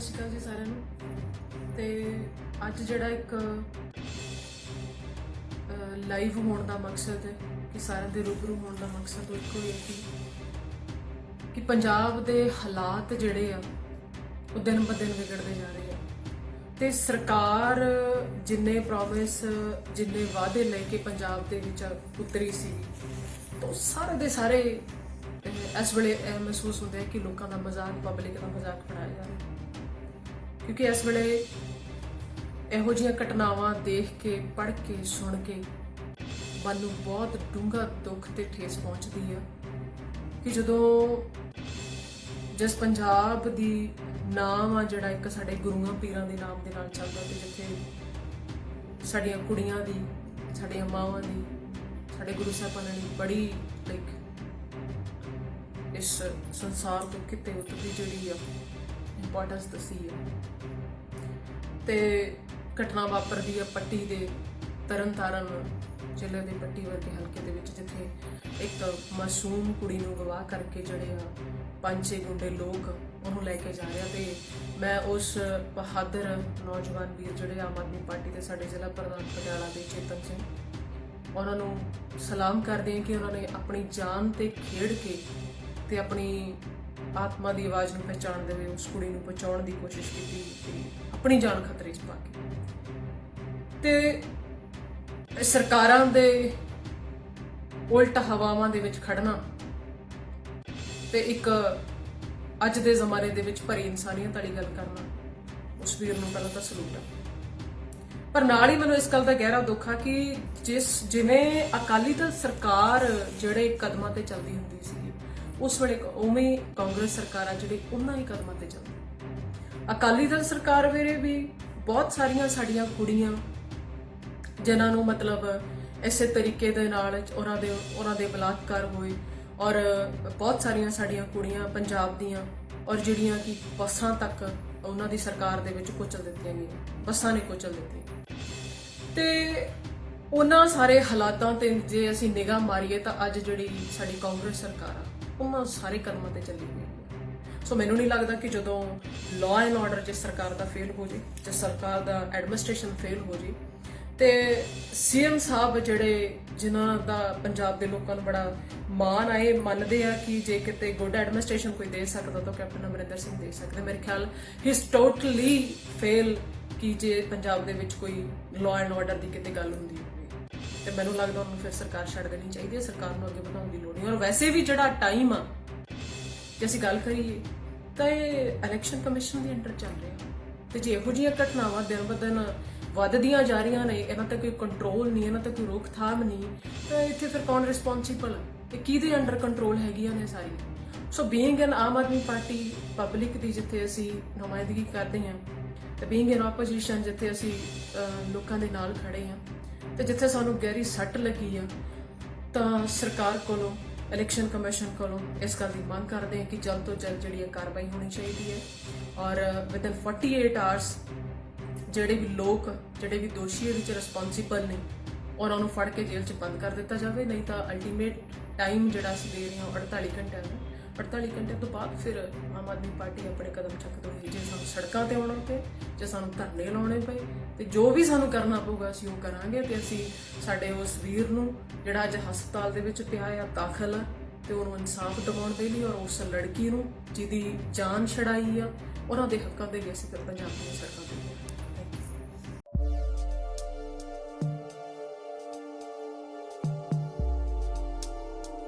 ਸਤਿ ਸ਼੍ਰੀ ਅਕਾਲ ਜੀ ਸਾਰਿਆਂ ਨੂੰ। ਤੇ ਅੱਜ ਜਿਹੜਾ ਇੱਕ ਲਾਈਵ ਹੋਣ ਦਾ ਮਕਸਦ ਹੈ ਕਿ ਸਾਰਿਆਂ ਦੇ ਰੂਬਰੂ ਹੋਣ ਦਾ ਮਕਸਦ ਇੱਕੋ ਹੀ ਹੈ ਕਿ ਪੰਜਾਬ ਦੇ ਹਾਲਾਤ ਜਿਹੜੇ ਆ, ਉਹ ਦਿਨ ਬ ਦਿਨ ਵਿਗੜਦੇ ਜਾ ਰਹੇ ਆ। ਤੇ ਸਰਕਾਰ ਜਿੰਨੇ ਪ੍ਰੋਮਿਸ ਜਿੰਨੇ ਵਾਅਦੇ ਲੈ ਕੇ ਪੰਜਾਬ ਦੇ ਵਿੱਚ ਉਤਰੀ ਸੀ, ਤਾਂ ਸਾਰੇ ਦੇ ਸਾਰੇ ਇਸ ਵੇਲੇ ਇਹ ਮਹਿਸੂਸ ਹੁੰਦਾ ਹੈ ਕਿ ਲੋਕਾਂ ਦਾ ਮਜ਼ਾਕ ਪਬਲਿਕ ਦਾ ਮਜ਼ਾਕ ਬਣਾਇਆ ਜਾ ਰਿਹਾ। ਕਿਉਂਕਿ ਇਸ ਵੇਲੇ ਇਹੋ ਜਿਹੀਆਂ ਘਟਨਾਵਾਂ ਦੇਖ ਕੇ, ਪੜ੍ਹ ਕੇ, ਸੁਣ ਕੇ ਮਨ ਨੂੰ ਬਹੁਤ ਡੂੰਘਾ ਦੁੱਖ ਤੇ ਠੇਸ ਪਹੁੰਚਦੀ ਆ ਕਿ ਜਦੋਂ ਜਿਸ ਪੰਜਾਬ ਦੀ ਨਾਮ ਆ ਜਿਹੜਾ ਇੱਕ ਸਾਡੇ ਗੁਰੂਆਂ ਪੀਰਾਂ ਦੇ ਨਾਮ ਦੇ ਨਾਲ ਚੱਲਦਾ ਤੇ ਜਿੱਥੇ ਸਾਡੀਆਂ ਕੁੜੀਆਂ ਦੀ, ਸਾਡੀਆਂ ਮਾਵਾਂ ਦੀ, ਸਾਡੇ ਗੁਰੂ ਸਾਹਿਬਾਨਾਂ ਨੇ ਬੜੀ ਲਾਈਕ ਇਸ ਸੰਸਾਰ ਤੋਂ ਕਿਤੇ ਉਤਰੀ ਜਿਹੜੀ ਆ ਇੰਪੋਰਟੈਂਸ ਦੱਸੀ ਹੈ। ਤੇ ਘਟਨਾ ਵਾਪਰਦੀ ਹੈ ਪੱਟੀ ਦੇ ਤਰਨਤਾਰਨ ਜ਼ਿਲ੍ਹੇ ਦੇ ਪੱਟੀ ਵਰਗੇ ਹਲਕੇ ਦੇ ਵਿੱਚ, ਜਿੱਥੇ ਇੱਕ ਮਾਸੂਮ ਕੁੜੀ ਨੂੰ ਗਵਾਹ ਕਰਕੇ ਜਿਹੜੇ ਆ ਪੰਜ ਛੇ ਗੁੰਡੇ ਲੋਕ ਉਹਨੂੰ ਲੈ ਕੇ ਜਾ ਰਿਹਾ ਤੇ ਮੈਂ ਉਸ ਬਹਾਦਰ ਨੌਜਵਾਨ ਵੀਰ ਜਿਹੜੇ ਆਮ ਆਦਮੀ ਪਾਰਟੀ ਦੇ ਸਾਡੇ ਜ਼ਿਲ੍ਹਾ ਪ੍ਰਧਾਨ ਪਟਿਆਲਾ ਦੇ ਚੇਤਨ ਸਿੰਘ, ਉਹਨਾਂ ਨੂੰ ਸਲਾਮ ਕਰਦੇ ਹਾਂ ਕਿ ਉਹਨਾਂ ਨੇ ਆਪਣੀ ਜਾਨ ਤੇ ਖੇਡ ਕੇ ਤੇ ਆਪਣੀ ਆਤਮਾ ਦੀ ਆਵਾਜ਼ ਨੂੰ ਪਛਾਣਦੇ ਹੋਏ ਉਸ ਕੁੜੀ ਨੂੰ ਬਚਾਉਣ ਦੀ ਕੋਸ਼ਿਸ਼ ਕੀਤੀ ਤੇ ਆਪਣੀ ਜਾਨ ਖਤਰੇ 'ਚ ਪਾ ਕੇ। ਤੇ ਸਰਕਾਰਾਂ ਦੇ ਉਲਟ ਹਵਾਵਾਂ ਦੇ ਵਿੱਚ ਖੜਨਾ ਤੇ ਇੱਕ ਅੱਜ ਦੇ ਜ਼ਮਾਨੇ ਦੇ ਵਿੱਚ ਭਰੀ ਇਨਸਾਨੀਅਤ ਵਾਲੀ ਗੱਲ ਕਰਨਾ, ਉਸ ਵੀਰ ਨੂੰ ਪਹਿਲਾਂ ਤਾਂ ਸਲੂਟ ਆ। ਪਰ ਨਾਲ ਹੀ ਮੈਨੂੰ ਇਸ ਗੱਲ ਦਾ ਗਹਿਰਾ ਦੁੱਖ ਆ ਕਿ ਜਿਸ ਜਿਵੇਂ ਅਕਾਲੀ ਦਲ ਸਰਕਾਰ ਜਿਹੜੇ ਕਦਮਾਂ ਤੇ ਚੱਲਦੀ ਹੁੰਦੀ ਸੀ ਉਸ ਵੇਲੇ ਉਵੇਂ ਕਾਂਗਰਸ ਸਰਕਾਰ ਆ ਜਿਹੜੀ ਉਹਨਾਂ ਹੀ ਕਦਮਾਂ ਤੇ ਚੱਲਦੀ। ਅਕਾਲੀ ਦਲ ਸਰਕਾਰ ਵੇਲੇ ਵੀ ਬਹੁਤ ਸਾਰੀਆਂ ਸਾਡੀਆਂ ਕੁੜੀਆਂ ਜਿਨ੍ਹਾਂ ਨੂੰ ਮਤਲਬ ਇਸੇ ਤਰੀਕੇ ਦੇ ਨਾਲ ਉਹਨਾਂ ਦੇ ਉਹਨਾਂ ਦੇ ਬਲਾਤਕਾਰ ਹੋਏ ਔਰ ਬਹੁਤ ਸਾਰੀਆਂ ਸਾਡੀਆਂ ਕੁੜੀਆਂ ਪੰਜਾਬ ਦੀਆਂ ਔਰ ਜਿਹੜੀਆਂ ਕਿ ਬੱਸਾਂ ਤੱਕ ਉਹਨਾਂ ਦੀ ਸਰਕਾਰ ਦੇ ਵਿੱਚ ਕੁਚਲ ਦਿੱਤੀਆਂ ਗਈਆਂ। ਬੱਸਾਂ ਨੇ ਕੁਚਲ ਦਿੱਤੀਆਂ। ਤੇ ਉਹਨਾਂ ਸਾਰੇ ਹਾਲਾਤਾਂ ਤੇ ਜੇ ਅਸੀਂ ਨਿਗਾਹ ਮਾਰੀਏ ਤਾਂ ਅੱਜ ਜਿਹੜੀ ਸਾਡੀ ਕਾਂਗਰਸ ਸਰਕਾਰ ਆ, ਉਹਨਾਂ ਸਾਰੇ ਕਦਮਾਂ ਤੇ ਚੱਲੀ ਗਈ। ਸੋ ਮੈਨੂੰ ਨਹੀਂ ਲੱਗਦਾ ਕਿ ਜਦੋਂ ਲਾਅ ਐਂਡ ਆਰਡਰ ਜੇ ਸਰਕਾਰ ਦਾ ਫੇਲ ਹੋ ਜੇ ਜੇ ਸਰਕਾਰ ਦਾ ਐਡਮਿਨਿਸਟ੍ਰੇਸ਼ਨ ਫੇਲ ਹੋ ਜੇ ਤੇ ਸੀਐਮ ਸਾਹਿਬ ਜਿਹੜੇ ਜਿਨ੍ਹਾਂ ਦਾ ਪੰਜਾਬ ਦੇ ਲੋਕਾਂ ਨੂੰ ਬੜਾ ਮਾਣ ਆਏ ਮੰਨਦੇ ਆ ਕਿ ਜੇ ਕਿਤੇ ਗੁੱਡ ਐਡਮਿਨਿਸਟ੍ਰੇਸ਼ਨ ਕੋਈ ਦੇ ਸਕਦਾ ਤਾਂ ਕੈਪਟਨ ਅਮਰਿੰਦਰ ਸਿੰਘ ਦੇ ਸਕਦੇ। ਮੇਰੇ ਖਿਆਲ ਹੀ ਟੋਟਲੀ ਫੇਲ ਕਿ ਜੇ ਪੰਜਾਬ ਦੇ ਵਿੱਚ ਕੋਈ ਲਾਅ ਐਂਡ ਆਰਡਰ ਦੀ ਕਿਤੇ ਗੱਲ ਹੁੰਦੀ ਹੋਵੇ। ਤੇ ਮੈਨੂੰ ਲੱਗਦਾ ਉਹਨੂੰ ਫਿਰ ਸਰਕਾਰ ਛੱਡ ਦੇਣੀ ਚਾਹੀਦੀ ਹੈ, ਸਰਕਾਰ ਨੂੰ ਅੱਗੇ ਵਧਾਉਣ ਦੀ ਲੋੜ ਨਹੀਂ। ਔਰ ਵੈਸੇ ਵੀ ਜਿਹੜਾ ਟਾਈਮ ਆ, ਜੇ ਅਸੀਂ ਗੱਲ ਕਰੀਏ, ਤਾਂ ਇਹ ਇਲੈਕਸ਼ਨ ਕਮਿਸ਼ਨ ਦੇ ਅੰਡਰ ਚੱਲ ਰਿਹਾ। ਤੇ ਜੇ ਇਹੋ ਜਿਹੀਆਂ ਘਟਨਾਵਾਂ ਦਿਨ ਬ ਦਿਨ ਵੱਧਦੀਆਂ ਜਾ ਰਹੀਆਂ ਨੇ, ਇਹਨਾਂ ਤੇ ਕੋਈ ਕੰਟਰੋਲ ਨਹੀਂ, ਇਹਨਾਂ ਤੇ ਕੋਈ ਰੋਕਥਾਮ ਨਹੀਂ। ਤਾਂ ਇੱਥੇ ਫਿਰ ਕੌਣ ਰਿਸਪੌਂਸੀਬਲ ਹੈ ਤੇ ਕਿਹਦੇ ਅੰਡਰ ਕੰਟਰੋਲ ਹੈਗੀਆਂ ਨੇ ਸਾਰੀਆਂ? So being an Aam Aadmi party public ਦੀ ਜਿੱਥੇ ਅਸੀਂ ਨੁਮਾਇੰਦਗੀ ਕਰਦੇ ਹਾਂ, ਤੇ ਬੀਇੰਗ ਐਨ ਆਪੋਜੀਸ਼ਨ ਜਿੱਥੇ ਅਸੀਂ ਲੋਕਾਂ ਦੇ ਨਾਲ ਖੜੇ ਹਾਂ, ਤੇ ਜਿੱਥੇ ਸਾਨੂੰ ਗਹਿਰੀ ਸੱਟ ਲੱਗੀ ਆ, ਤਾਂ ਸਰਕਾਰ ਕੋਲੋਂ ਇਲੈਕਸ਼ਨ ਕਮਿਸ਼ਨ ਕੋਲੋਂ ਇਸ ਗੱਲ ਦੀ ਮੰਗ ਕਰਦੇ ਹਾਂ ਕਿ ਜਲਦ ਤੋਂ ਜਲਦ ਜਿਹੜੀ ਇਹ ਕਾਰਵਾਈ ਹੋਣੀ ਚਾਹੀਦੀ ਹੈ। ਔਰ ਵਿਦਨ 48 ਆਵਰਸ ਜਿਹੜੇ ਵੀ ਲੋਕ, ਜਿਹੜੇ ਵੀ ਦੋਸ਼ੀ ਇਹਦੇ ਵਿੱਚ ਰਿਸਪੌਂਸੀਬਲ ਨੇ ਉਹਨਾਂ ਨੂੰ ਫੜ ਕੇ ਜੇਲ੍ਹ 'ਚ ਬੰਦ ਕਰ ਦਿੱਤਾ ਜਾਵੇ, ਨਹੀਂ ਤਾਂ ਅਲਟੀਮੇਟ ਟਾਈਮ ਜਿਹੜਾ ਅਸੀਂ ਦੇ ਰਹੇ ਹਾਂ ਉਹ 48 ਘੰਟਿਆਂ ਦਾ। 48 ਘੰਟੇ ਤੋਂ ਬਾਅਦ ਫਿਰ ਆਮ ਆਦਮੀ ਪਾਰਟੀ ਆਪਣੇ ਕਦਮ ਚੱਕ ਦਊਗੀ ਜੇ ਸਾਨੂੰ ਸੜਕਾਂ ਤੇ ਆਉਣਾ ਪਏ, ਜੇ ਸਾਨੂੰ ਧਰਨੇ ਲਾਉਣੇ ਪਏ, ਤੇ ਜੋ ਵੀ ਸਾਨੂੰ ਕਰਨਾ ਪਊਗਾ ਅਸੀਂ ਉਹ ਕਰਾਂਗੇ ਤੇ ਅਸੀਂ ਸਾਡੇ ਉਸ ਵੀਰ ਨੂੰ, ਜਿਹੜਾ ਅੱਜ ਹਸਪਤਾਲ ਦੇ ਵਿੱਚ ਪਿਆ ਆ, ਦਾਖਲ ਆ, ਤੇ ਉਹਨੂੰ ਇਨਸਾਫ ਦਿਵਾਉਣ ਦੇ ਲਈ ਔਰ ਉਸ ਲੜਕੀ ਨੂੰ ਜਿਹਦੀ ਜਾਨ ਛੜਾਈ ਆ, ਉਹਨਾਂ ਦੇ ਹੱਕਾਂ ਦੇ ਲਈ ਅਸੀਂ ਫਿਰ ਪੰਜਾਬ ਦੀਆਂ ਸੜਕਾਂ ਤੇ